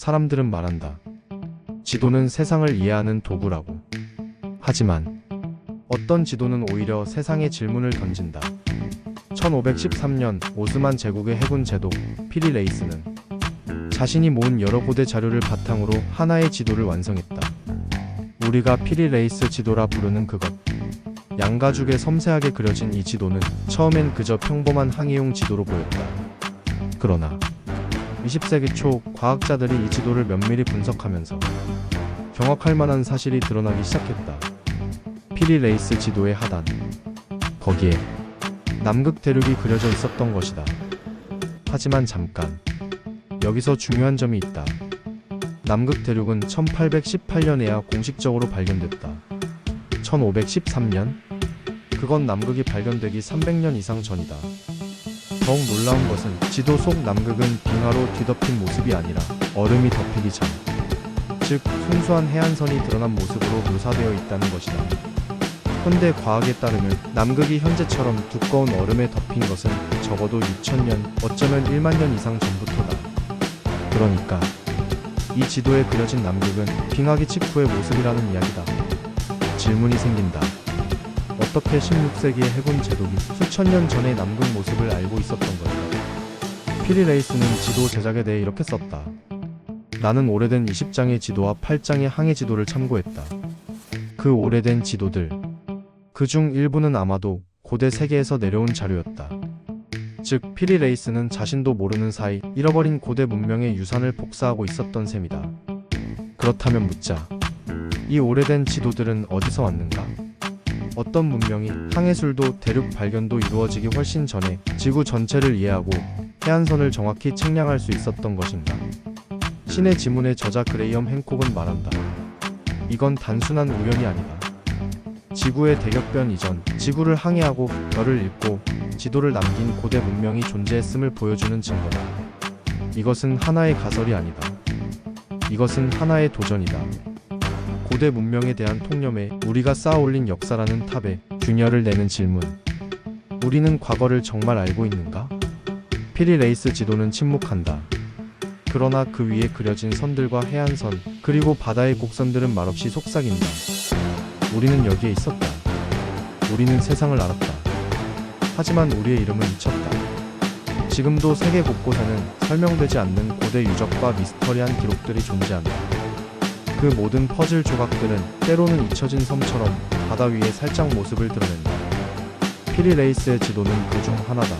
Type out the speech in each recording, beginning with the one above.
사람들은 말한다. 지도는 세상을 이해하는 도구라고. 하지만 어떤 지도는 오히려 세상에 질문을 던진다. 1513년 오스만 제국의 해군 제독 피리 레이스는 자신이 모은 여러 고대 자료를 바탕으로 하나의 지도를 완성했다. 우리가 피리 레이스 지도라 부르는 그것. 양가죽에 섬세하게 그려진 이 지도는 처음엔 그저 평범한 항해용 지도로 보였다. 그러나 20세기 초 과학자들이 이 지도를 면밀히 분석하면서 경악할 만한 사실이 드러나기 시작했다. 피리 레이스 지도의 하단. 거기에 남극 대륙이 그려져 있었던 것이다. 하지만 잠깐. 여기서 중요한 점이 있다. 남극 대륙은 1818년에야 공식적으로 발견됐다. 1513년? 그건 남극이 발견되기 300년 이상 전이다. 더욱 놀라운 것은 지도 속 남극은 빙하로 뒤덮인 모습이 아니라 얼음이 덮이기 전, 즉 순수한 해안선이 드러난 모습으로 묘사되어 있다는 것이다. 현대 과학에 따르면 남극이 현재처럼 두꺼운 얼음에 덮인 것은 적어도 6천년, 어쩌면 1만 년 이상 전부터다. 그러니까 이 지도에 그려진 남극은 빙하기 직후의 모습이라는 이야기다. 질문이 생긴다. 어떻게 16세기의 해군 제독이 수천 년 전의 남극 모습을 알고 있었던 걸까? 피리 레이스는 지도 제작에 대해 이렇게 썼다. 나는 오래된 20장의 지도와 8장의 항해 지도를 참고했다. 그 오래된 지도들. 그 중 일부는 아마도 고대 세계에서 내려온 자료였다. 즉, 피리 레이스는 자신도 모르는 사이 잃어버린 고대 문명의 유산을 복사하고 있었던 셈이다. 그렇다면 묻자. 이 오래된 지도들은 어디서 왔는가? 어떤 문명이 항해술도 대륙 발견도 이루어지기 훨씬 전에 지구 전체를 이해하고 해안선을 정확히 측량할 수 있었던 것인가? 신의 지문의 저자 그레이엄 행콕은 말한다. 이건 단순한 우연이 아니다. 지구의 대격변 이전, 지구를 항해하고 별을 읽고 지도를 남긴 고대 문명이 존재했음을 보여주는 증거다. 이것은 하나의 가설이 아니다. 이것은 하나의 도전이다. 고대 문명에 대한 통념에 우리가 쌓아올린 역사라는 탑에 균열을 내는 질문. 우리는 과거를 정말 알고 있는가? 피리 레이스 지도는 침묵한다. 그러나 그 위에 그려진 선들과 해안선, 그리고 바다의 곡선들은 말없이 속삭인다. 우리는 여기에 있었다. 우리는 세상을 알았다. 하지만 우리의 이름은 잊혔다. 지금도 세계 곳곳에는 설명되지 않는 고대 유적과 미스터리한 기록들이 존재한다. 그 모든 퍼즐 조각들은 때로는 잊혀진 섬처럼 바다 위에 살짝 모습을 드러낸다. 피리 레이스의 지도는 그 중 하나다.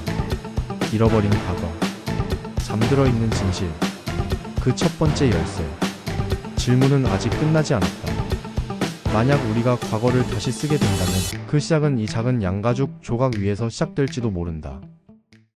잃어버린 과거. 잠들어 있는 진실. 그 첫 번째 열쇠. 질문은 아직 끝나지 않았다. 만약 우리가 과거를 다시 쓰게 된다면 그 시작은 이 작은 양가죽 조각 위에서 시작될지도 모른다.